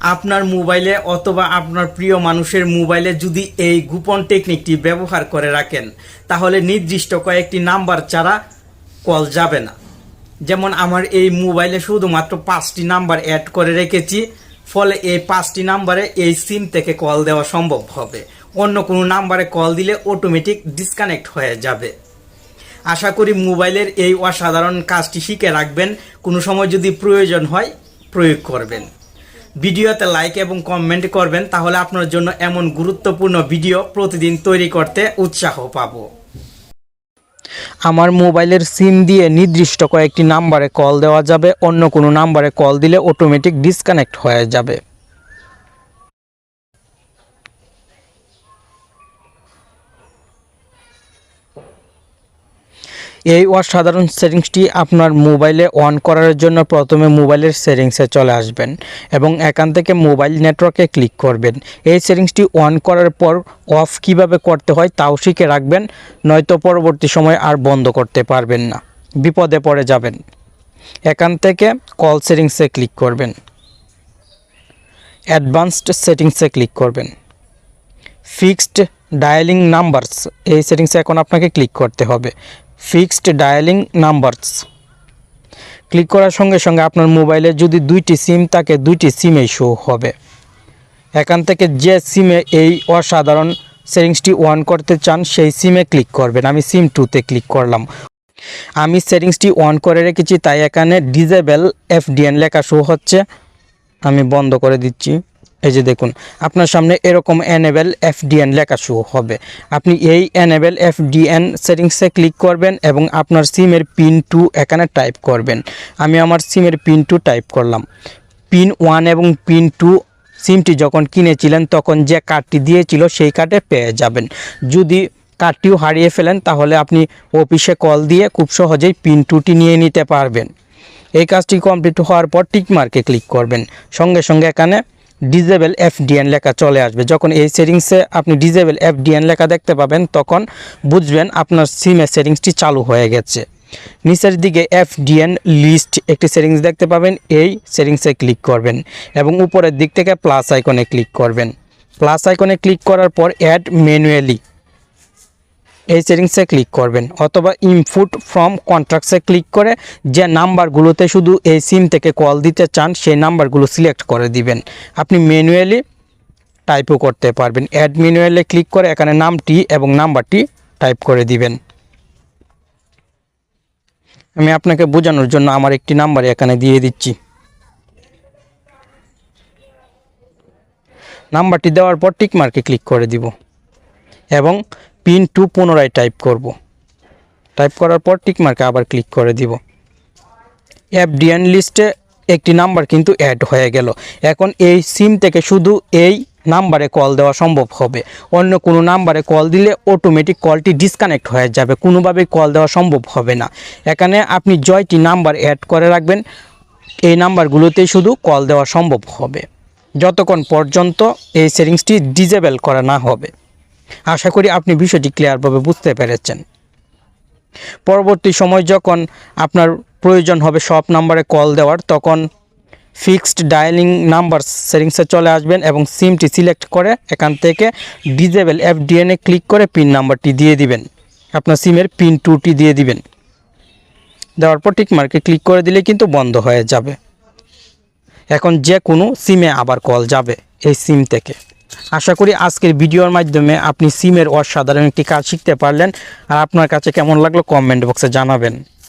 আপনার মোবাইলে অথবা আপনার প্রিয় মানুষের মোবাইলে যদি এই গোপন টেকনিকটি ব্যবহার করে রাখেন, তাহলে নির্দিষ্ট কয়েকটি নাম্বার ছাড়া কল যাবে না। যেমন আমার এই মোবাইলে শুধুমাত্র পাঁচটি নাম্বার অ্যাড করে রেখেছি, ফলে এই পাঁচটি নাম্বারে এই সিম থেকে কল দেওয়া সম্ভব হবে। অন্য কোনো নাম্বারে কল দিলে অটোমেটিক ডিসকানেক্ট হয়ে যাবে। আশা করি মোবাইলের এই অসাধারণ কাজটি শিখে রাখবেন। কোনো সময় যদি প্রয়োজন হয়, প্রয়োগ করবেন। ভিডিওতে লাইক এবং কমেন্ট করবেন, তাহলে আপনার জন্য এমন গুরুত্বপূর্ণ ভিডিও প্রতিদিন তৈরি করতে উৎসাহ পাব। আমার মোবাইলের সিম দিয়ে নির্দিষ্ট কয়েকটি নাম্বারে কল দেওয়া যাবে, অন্য কোনো নাম্বারে কল দিলে অটোমেটিক ডিসকানেক্ট হয়ে যাবে। এই অসাধারণ সেটিংসটি আপনার মোবাইলে অন করার জন্য প্রথমে মোবাইলের সেটিংসে চলে আসবেন এবং এখান থেকে মোবাইল নেটওয়ার্কে ক্লিক করবেন। এই সেটিংসটি অন করার পর অফ কীভাবে করতে হয় তাও শিখে রাখবেন, নয়তো পরবর্তী সময় আর বন্ধ করতে পারবেন না। বিপদে পড়ে যাবেন। এখান থেকে কল সেটিংসে ক্লিক করবেন। অ্যাডভান্সড সেটিংসে ক্লিক করবেন। ফিক্সড ডায়ালিং নাম্বারস এই সেটিংসে এখন আপনাকে ক্লিক করতে হবে। Fixed dialling numbers. ক্লিক করার সঙ্গে সঙ্গে আপনার মোবাইলে যদি দুইটি সিম থাকে, দুইটি সিমেই শো হবে। এখান থেকে যে সিমে এই অসাধারণ সেটিংসটি অন করতে চান, সেই সিমে ক্লিক করবেন। আমি সিম টুতে ক্লিক করলাম। আমি সেটিংসটি অন করে রেখেছি, তাই এখানে ডিজেবল এফডিএন লেখা শো হচ্ছে। আমি বন্ধ করে দিচ্ছি। এই যে দেখুন, আপনার সামনে এরকম এনেবেল এফডিএন লেখা শো হবে। আপনি এই এনেবেল এফডিএন সেটিংসে ক্লিক করবেন এবং আপনার সিমের পিন টু এখানে টাইপ করবেন। আমি আমার সিমের পিন টু টাইপ করলাম। পিন ওয়ান এবং পিন টু সিমটি যখন কিনেছিলেন, তখন যে কার্ডটি দিয়েছিল, সেই কার্ডে পেয়ে যাবেন। যদি কার্ডটিও হারিয়ে ফেলেন, তাহলে আপনি অফিসে কল দিয়ে খুব সহজেই পিন টুটি নিয়ে নিতে পারবেন। এই কাজটি কমপ্লিট হওয়ার পর টিকমার্কে ক্লিক করবেন। সঙ্গে সঙ্গে এখানে ডিজেবল এফডিএন লেখা চলে আসবে। যখন এই সেটিংসে আপনি ডিজেবল এফডিএন লেখা দেখতে পাবেন, তখন বুঝবেন আপনার সিমের সেটিংসটি চালু হয়ে গেছে। নিচের দিকে এফ এফডিএন লিস্ট একটি সেটিংস দেখতে পাবেন, এই সেটিংসে ক্লিক করবেন এবং উপরের দিক থেকে প্লাস আইকনে ক্লিক করবেন। প্লাস আইকনে ক্লিক করার পর অ্যাড ম্যানুয়ালি এই সেটিংসে ক্লিক করবেন অথবা ইনপুট ফ্রম কন্ট্রাক্টসে ক্লিক করে যে নাম্বারগুলোতে শুধু এই সিম থেকে কল দিতে চান, সেই নাম্বারগুলো সিলেক্ট করে দিবেন। আপনি ম্যানুয়ালি টাইপও করতে পারবেন। অ্যাড ম্যানুয়ালে ক্লিক করে এখানে নামটি এবং নাম্বারটি টাইপ করে দিবেন। আমি আপনাকে বোঝানোর জন্য আমার একটি নাম্বার এখানে দিয়ে দিচ্ছি। নাম্বারটি দেওয়ার পর টিক মার্কে ক্লিক করে দিব। এবং পিন টু পুনরায় টাইপ করব। টাইপ করার পর টিক মার্কে আবার ক্লিক করে দিব। এফডিএন লিস্টে একটি নাম্বার কিন্তু অ্যাড হয়ে গেল। এখন এই সিম থেকে শুধু এই নাম্বারে কল দেওয়া সম্ভব হবে। অন্য কোনো নাম্বারে কল দিলে অটোমেটিক কলটি ডিসকানেক্ট হয়ে যাবে। কোনোভাবেই কল দেওয়া সম্ভব হবে না। এখানে আপনি জয়টি নাম্বার অ্যাড করে রাখবেন। এই নাম্বারগুলোতেই শুধু কল দেওয়া সম্ভব হবে। যতক্ষণ পর্যন্ত এই সেটিংসটি ডিজেবল করা না হবে। আশা করি আপনি বিষয়টি ক্লিয়ারভাবে বুঝতে পেরেছেন। পরবর্তী সময় যখন আপনার প্রয়োজন হবে সব নাম্বারে কল দেওয়ার, তখন ফিক্সড ডায়ালিং নাম্বার সেটিংসে চলে আসবেন এবং সিমটি সিলেক্ট করে এখান থেকে ডিজেবল এফডিএনে ক্লিক করে পিন নাম্বারটি দিয়ে দিবেন। আপনার সিমের পিন টুটি দিয়ে দিবেন। দেওয়ার পর টিক মার্কে ক্লিক করে দিলে কিন্তু বন্ধ হয়ে যাবে। এখন যে কোনো সিমে আবার কল যাবে এই সিম থেকে। আশা করি আজকের ভিডিওর মাধ্যমে আপনি সিমের অসাধারণ একটি কাজ শিখতে পারলেন। আর আপনার কাছে কেমন লাগল কমেন্ট বক্সে জানাবেন।